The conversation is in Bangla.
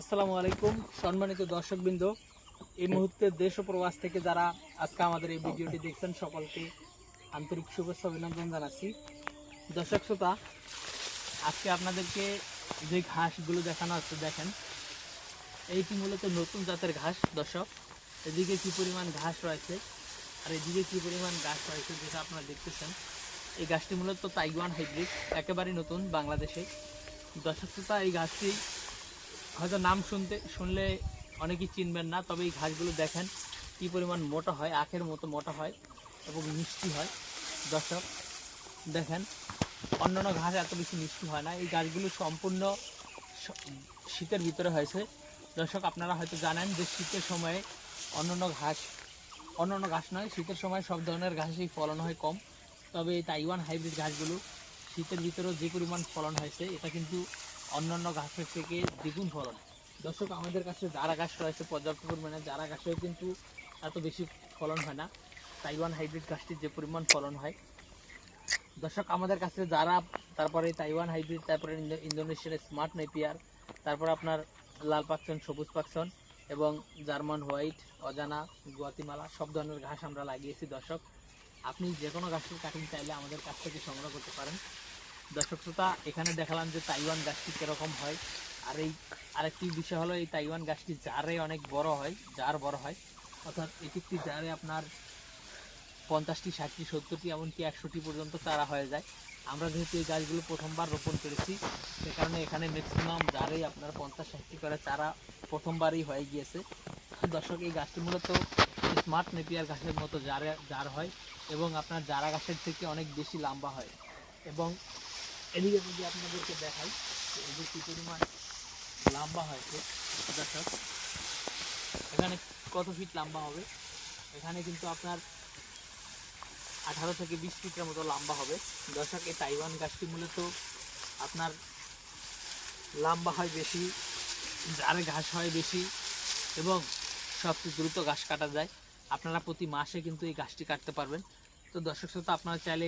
আসসালামু আলাইকুম। সম্মানিত দর্শকবৃন্দ, এই মুহূর্তে দেশ ও প্রবাস থেকে যারা আজকে আমাদের এই ভিডিওটি দেখছেন, সকলকে আন্তরিক শুভেচ্ছা অভিনন্দন জানাচ্ছি। দর্শক শ্রোতা, আজকে আপনাদেরকে যে ঘাসগুলো দেখানো হচ্ছে দেখেন। এইটি মূলত নতুন জাতের ঘাস, দর্শক। এদিকে কি পরিমাণ ঘাস রয়েছে, আর এদিকে কি পরিমাণ ঘাস রয়েছে, যেটা আপনারা দেখতেছেন। এই গাছটি মূলত তাইওয়ান হাইব্রিড, একেবারেই নতুন বাংলাদেশে। দর্শক শ্রোতা, এই গাছটি হয়তো নাম শুনতে, শুনলে অনেকেই চিনবেন না, তবে এই ঘাসগুলো দেখেন কি পরিমাণ মোটা হয়, আখের মতো মোটা হয় এবং মিষ্টি হয়। দর্শক, দেখেন, অন্যান্য ঘাস এত বেশি মিষ্টি হয় না। এই গাছগুলো সম্পূর্ণ শীতের ভিতরে হয়েছে। দর্শক, আপনারা হয়তো জানেন যে শীতের সময়ে অন্যান্য ঘাস অন্যান্য ঘাস নয়, শীতের সময় সব ধরনের ঘাসই ফলন হয় কম। তবে এই তাইওয়ান হাইব্রিড ঘাসগুলো শীতের ভিতরেও যে পরিমাণ ফলন হয়েছে, এটা কিন্তু অন্যান্য ঘাসের থেকে দ্বিগুণ ফলন। দর্শক, আমাদের কাছে যারা ঘাস রয়েছে, পর্যাপ্ত পরিমাণে যারা গাছেও কিন্তু এত বেশি ফলন হয় না। তাইওয়ান হাইব্রিড গাছটির যে পরিমাণ ফলন হয়। দর্শক, আমাদের কাছে যারা, তারপরে তাইওয়ান হাইব্রিড তারপরে ইন্দোনেশিয়ার স্মার্ট নেপিয়ার, তারপর আপনার লাল পাকচন সবুজ পাকচন এবং জার্মান হোয়াইট, অজানা গুয়াতিমালা, সব ধরনের ঘাস আমরা লাগিয়েছি। দর্শক, আপনি যে কোনো ঘাসের কাটিং চাইলে আমাদের কাছ থেকে সংগ্রহ করতে পারেন। দর্শক শ্রোতা, এখানে দেখালাম যে তাইওয়ান গাছটি কীরকম হয়। আর এই আরেকটি বিষয় হলো, এই তাইওয়ান গাছটি জারে অনেক বড় হয়, জার বড় হয়। অর্থাৎ এটি একটি জারে আপনার পঞ্চাশটি, ষাটটি, সত্তরটি, এমনকি একশোটি পর্যন্ত চারা হয়ে যায়। আমরা যেহেতু এই গাছগুলো প্রথমবার রোপণ করেছি, সে কারণে এখানে ম্যাক্সিমাম জারেই আপনার পঞ্চাশ, ষাটটি করে চারা প্রথমবারই হয়ে গিয়েছে। দর্শক, এই গাছটি মূলত স্মার্ট নেপিয়ার গাছের মতো জারে, জার হয় এবং আপনার জারা গাছের থেকে অনেক বেশি লম্বা হয়। এবং এদিকে যদি আপনাদেরকে দেখাই যে কি পরিমাণ লম্বা হয়েছে, দর্শক, এখানে কত ফিট লম্বা হবে? এখানে কিন্তু আপনার আঠারো থেকে বিশ ফিটের মতো লম্বা হবে। দর্শক, এই তাইওয়ান গাছটি মূলত আপনার লম্বা হয় বেশি জারে ঘাস হয় বেশি এবং সবচেয়ে দ্রুত ঘাস কাটা যায়। আপনারা প্রতি মাসে কিন্তু এই গাছটি কাটতে পারবেন। তো দর্শক, শ্রোতা, আপনারা চাইলে